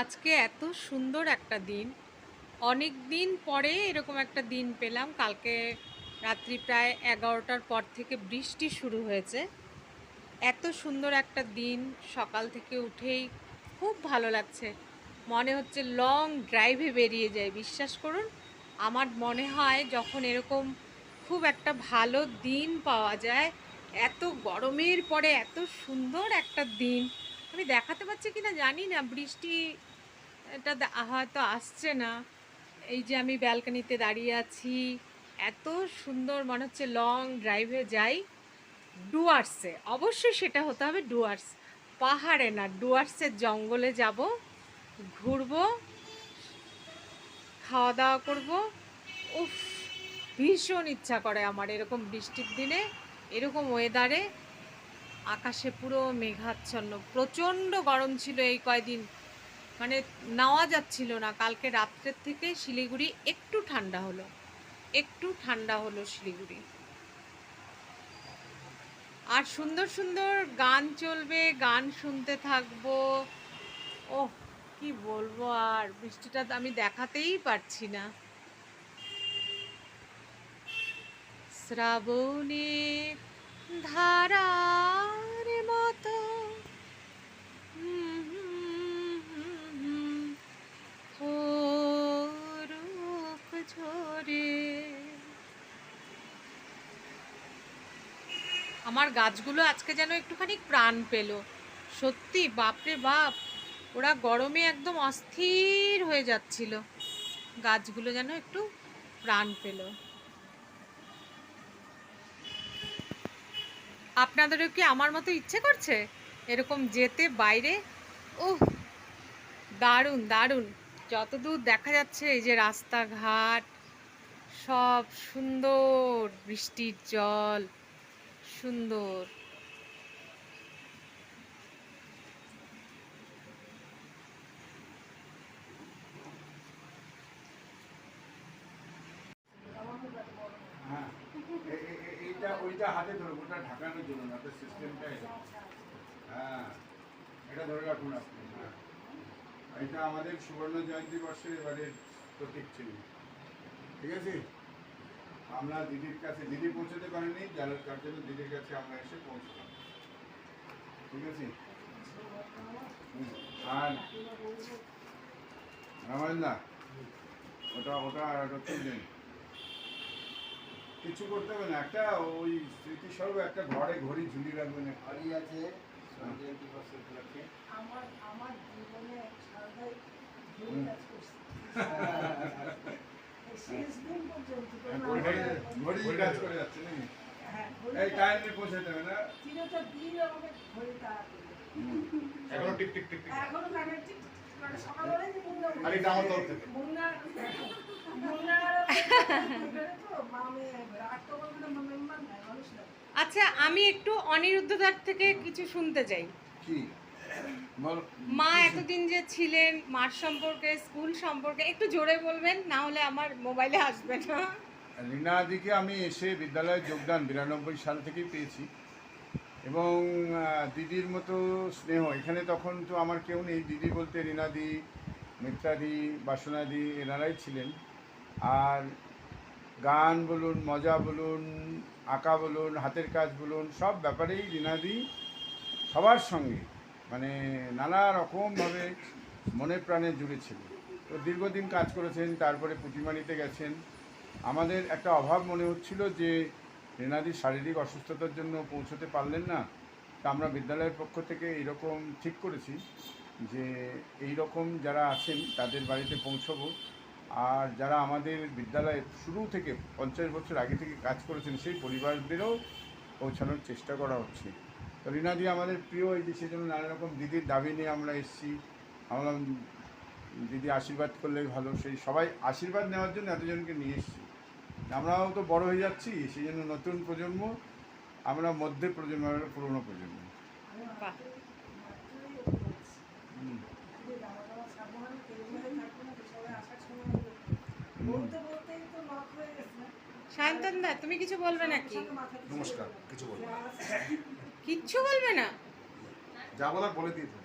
আজকে এত সুন্দর একটা দিন। অনেক দিন পরে এরকম একটা দিন পেলাম। কালকে রাত্রি প্রায় এগারোটার পর থেকে বৃষ্টি শুরু হয়েছে। এত সুন্দর একটা দিন। সকাল থেকে উঠেই খুব ভালো লাগছে। মনে হচ্ছে লং ড্রাইভে বেরিয়ে যায় বিশ্বাস করুন, আমার মনে হয় যখন এরকম খুব একটা ভালো দিন পাওয়া যায়, এত গরমের পরে এত সুন্দর একটা দিন। আমি দেখাতে পারছি কি না জানি না। বৃষ্টি এটা দা- হয়তো আসছে না। এই যে আমি ব্যালকনিতে দাঁড়িয়ে আছি। এত সুন্দর মনে হচ্ছে লং ড্রাইভে যাই। ডুয়ার্সে, অবশ্যই সেটা হতে হবে ডুয়ার্স। পাহাড়ে না, ডুয়ার্সের জঙ্গলে যাব। ঘুরবো খাওয়া দাওয়া করব। উফ, ভীষণ ইচ্ছা করে আমার এরকম বৃষ্টির দিনে, এরকম ওয়েদারে আকাশে পুরো মেঘাচ্ছন্ন। প্রচণ্ড গরম ছিল এই কয়দিন। মানে নেওয়া যাচ্ছিল না। কালকে রাত্রের থেকে শিলিগুড়ি একটু ঠান্ডা হলো। একটু ঠান্ডা হলো শিলিগুড়ি। আর সুন্দর সুন্দর গান চলবে, গান শুনতে থাকব। ওহ, কি বলব আর? বৃষ্টিটা আমি দেখাতেই পারছি না। শ্রাবণে ধারার ঝরে। আমার গাছগুলো আজকে যেন একটুখানি প্রাণ পেল। সত্যি, বাপরে বাপ, ওরা গরমে একদম অস্থির হয়ে যাচ্ছিল। গাছগুলো যেন একটু প্রাণ পেল। আপনাদেরও কি আমার মতো ইচ্ছে করছে? এরকম যেতে বাইরে? ও দারুণ দারুণ। যতদূর দেখা যাচ্ছে, এই যে রাস্তাঘাট, সব সুন্দর, বৃষ্টির জল, সুন্দর। হ্যাঁ হাতে ধরো ঢাকানোর জন্য সিস্টেমটা হ্যাঁ এটা ধরে রাখুন আপনি। এটা আমাদের সুবর্ণ জয়ন্তী বর্ষের এবারে প্রতীক ছিল। ঠিক আছে? আমরা দিদির কাছে, দিদি পৌঁছতে পারিনি, যার তার জন্য দিদির কাছে আমরা এসে পৌঁছলাম। ঠিক আছে? আর দা ওটা ওটা ওটা তুলবেন কিছু করতে হবে না। একটা ওই স্মৃতিস্বরূপ, একটা ঘরে ঘড়ি ঝুলিয়ে রাখবেন। ঘড়ি আছে। জয়ন্তী বর্ষ উপলক্ষে আমার আমার জীবনে সারাটাই ভুল কাজ করছে। শেষ দিন পর্যন্ত হ্যাঁ, না ঘড়ি কাজ করে যাচ্ছে নাকি? হ্যাঁ, এই টাইমে পৌঁছে দেবে না? চিরটা দিন আমাকে ঘড়ি তাড়া করবে। এখনও টিক টিক টিক এখনও কানে টিক টিক সকালবেলায় যে মুন্না আর এটা আমার তরফ মুন্না- তো মামে রাগ তো করবে না, নাই, মানুষ না। আচ্ছা আমি একটু অনিরুদ্ধদার থেকে কিছু শুনতে চাই। মা এতদিন যে ছিলেন মার সম্পর্কে স্কুল সম্পর্কে একটু জোরে বলবেন না হলে আমার মোবাইলে আসবে না। রিনা দিকে আমি এসে বিদ্যালয়ে যোগদান বিরানব্বই সাল থেকেই পেয়েছি। এবং দিদির মতো স্নেহ। এখানে তখন তো আমার কেউ নেই। দিদি বলতে রিনাদি মিত্রাদি বাসনাদি এনারাই ছিলেন। আর গান বলুন, মজা বলুন, আঁকা বলুন, হাতের কাজ বলুন, সব ব্যাপারেই রিনাদি সবার সঙ্গে মানে নানা রকমভাবে মনে প্রাণে জুড়ে ছিল তো দীর্ঘদিন কাজ করেছেন, তারপরে পুঁটিমারিতে গেছেন। আমাদের একটা অভাব মনে হচ্ছিল যে রেনাদি শারীরিক অসুস্থতার জন্য পৌঁছতে পারলেন না। তা আমরা বিদ্যালয়ের পক্ষ থেকে এইরকম ঠিক করেছি যে এই রকম যারা আছেন, তাদের বাড়িতে পৌঁছবো। আর যারা আমাদের বিদ্যালয়ে শুরু থেকে পঞ্চাশ বছর আগে থেকে কাজ করেছেন, সেই পরিবারদেরও পৌঁছানোর চেষ্টা করা হচ্ছে। তো রিনাদি আমাদের প্রিয় এই যে জন্য নানা রকম দিদির দাবি নিয়ে আমরা এসেছি, আমরা দিদি আশীর্বাদ করলে ভালো, সেই সবাই আশীর্বাদ নেওয়ার জন্য এতজনকে নিয়ে এসেছি। আমরাও তো বড় হয়ে যাচ্ছি, সেই জন্য নতুন প্রজন্ম, আমরা মধ্যে প্রজন্ম, পুরনো প্রজন্ম আমি বাহ। মাত্রই- মাত্রই ওকে বলছি। হুম। যে জামা টামা ছাড়বো না, কেউ হয়ে থাকব না, তো সবাই আসার সময় হলো। বলতে বলতেই তো নক হয়ে গেছে না? সায়ন্তন দা তুমি কিছু বলবে নাকি? নমস্কার, কিছু বলবে। কিচ্ছু বলবে না? যা বলার বলে দিয়েছেন